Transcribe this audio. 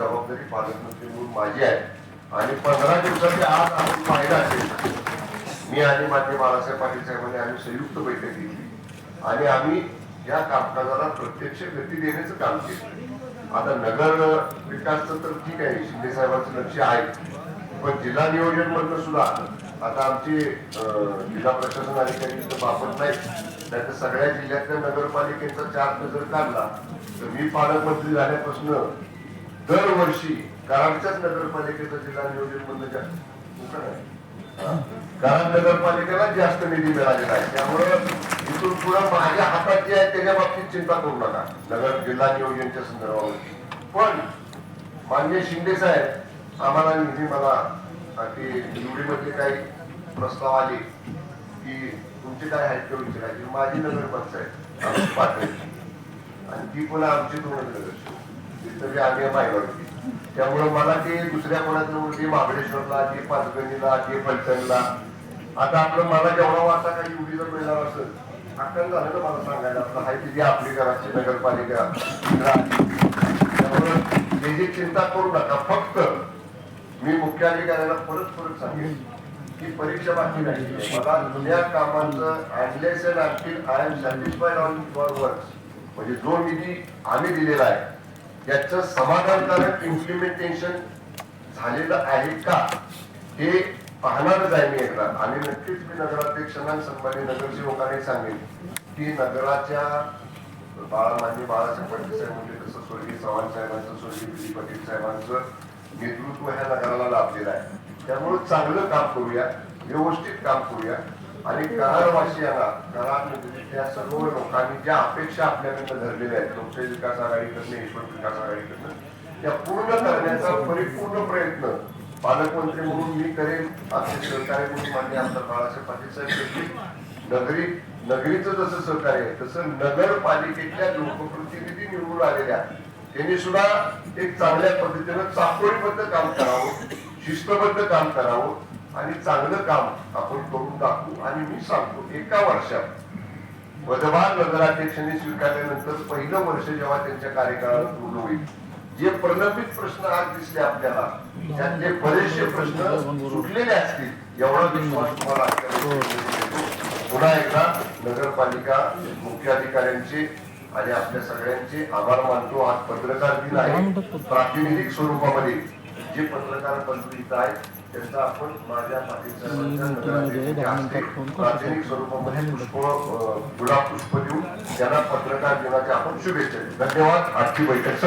जबाबदारी पालकमंत्री म्हणून माझी आहे. आणि पंधरा दिवसाची आज आपण पाहिलं असेल मी आणि माझे बाळासाहेब पाटील साहेबांनी आम्ही संयुक्त बैठक घेतली. आणि आम्ही या कामकाजाला प्रत्यक्ष गती देण्याचं काम केलं. आता नगर विकासचं तर ठीक आहे शिंदे साहेबांचं लक्ष आहे. पण जिल्हा नियोजन मधनं सुद्धा आता आमचे जिल्हा प्रशासन अधिकारी वापरत नाहीत. नाही तर सगळ्या जिल्ह्यातल्या नगरपालिकेचा चार्ज जर काढला तर मी पालकमंत्री झाल्यापासून दरवर्षी कराडच्याच नगरपालिकेचा जिल्हा नियोजन मधलं जास्त कारण नगरपालिकेला जास्त निधी मिळालेला आहे. त्यामुळं इथून पुढे माझ्या हातात जे आहे त्याच्या बाबतीत चिंता करू नका. नगर जिल्हा नियोजनच्या संदर्भामध्ये पण मान्य शिंदे साहेब आम्हाला निधी मला की निवडीमध्ये काही प्रस्ताव आले की तुमचे काय आहेत ते विचारायचे. माझी नगर पंचायत पाठवायची आणि ती पण आमची दोन नगर तरी आम्ही मायनॉरिटी त्यामुळं मला ते दुसऱ्या कोणाचं ते महाबळेश्वरला ते पाचगणीला ते फलटणला आता आपलं मला जेवढा वाटा काही उडीचा मिळणार असं अक्कल झालं ना मला सांगायला? आपलं हाय तिथे आपली घराची नगरपालिका त्यामुळं त्याची चिंता करू नका. फक्त मी मुख्याधिकाऱ्याला परत परत सांगेन की परीक्षा बाकी नाही. मला जुन्या कामांचं अनलेस अँड आणखी I'm satisfied on your work म्हणजे जो निधी आम्ही दिलेला आहे त्याचं समाधानकारक इम्प्लिमेंटेशन झालेलं आहे का? हे पाहणारच आहे मी एकदा. आणि नक्कीच मी नगराध्यक्षांना सन्मान्य नगरसेवकांनी सांगेल की नगराच्या बाळा मान्य बाळासाहेब पाटील साहेब म्हणजे तसं स्वर्गीय चव्हाण साहेबांचं स्वर्गीय दिलीप पाटील साहेबांचं नेतृत्व ह्या नगराला लाभलेलं आहे. त्यामुळे चांगलं काम करूया व्यवस्थित काम करूया. आणि करारवासियांना करार म्हणजे सर्व लोकांनी ज्या अपेक्षा आपल्याकडनं धरलेल्या आहेत लोकशाही विकास आघाडीकडनं ईश्वर विकास आघाडीकडनं त्या पूर्ण करण्याचा परिपूर्ण प्रयत्न पालकमंत्री म्हणून मी करेन. आमचे सहकार्य म्हणून मान्य आमदार बाळासाहेब पाटील साहेब करतील. नगरी नगरीचं जसं सहकार्य आहे तसं नगरपालिकेतल्या लोकप्रतिनिधी निवडून आलेल्या त्यांनी सुद्धा एक चांगल्या पद्धतीनं चाकोरीबद्ध काम करावं शिस्तबद्ध काम करावं आणि चांगलं काम आपण करून दाखवू. आणि मी सांगतो एका वर्षात पदभार नगराध्यक्षांनी स्वीकारल्यानंतर पहिलं वर्ष जेव्हा त्यांच्या कार्यकाळात पूर्ण होईल जे प्रलंबित प्रश्न आज दिसले आपल्याला त्यातले बरेचसे प्रश्न सुटलेले असतील एवढा विश्वास तुम्हाला पुन्हा एकदा नगरपालिका मुख्याधिकाऱ्यांचे आणि आपल्या सगळ्यांचे आभार मानतो. आज पत्रकार दिन आहे. प्रातिनिधिक स्वरूपामध्ये जे पत्रकार इथं आहेत त्यांचा आपण माझ्या स्वरूपामध्ये गुलाब पुष्प देऊन त्यांना पत्रकार दिनाच्या आपण शुभेच्छा. धन्यवाद. आजची बैठक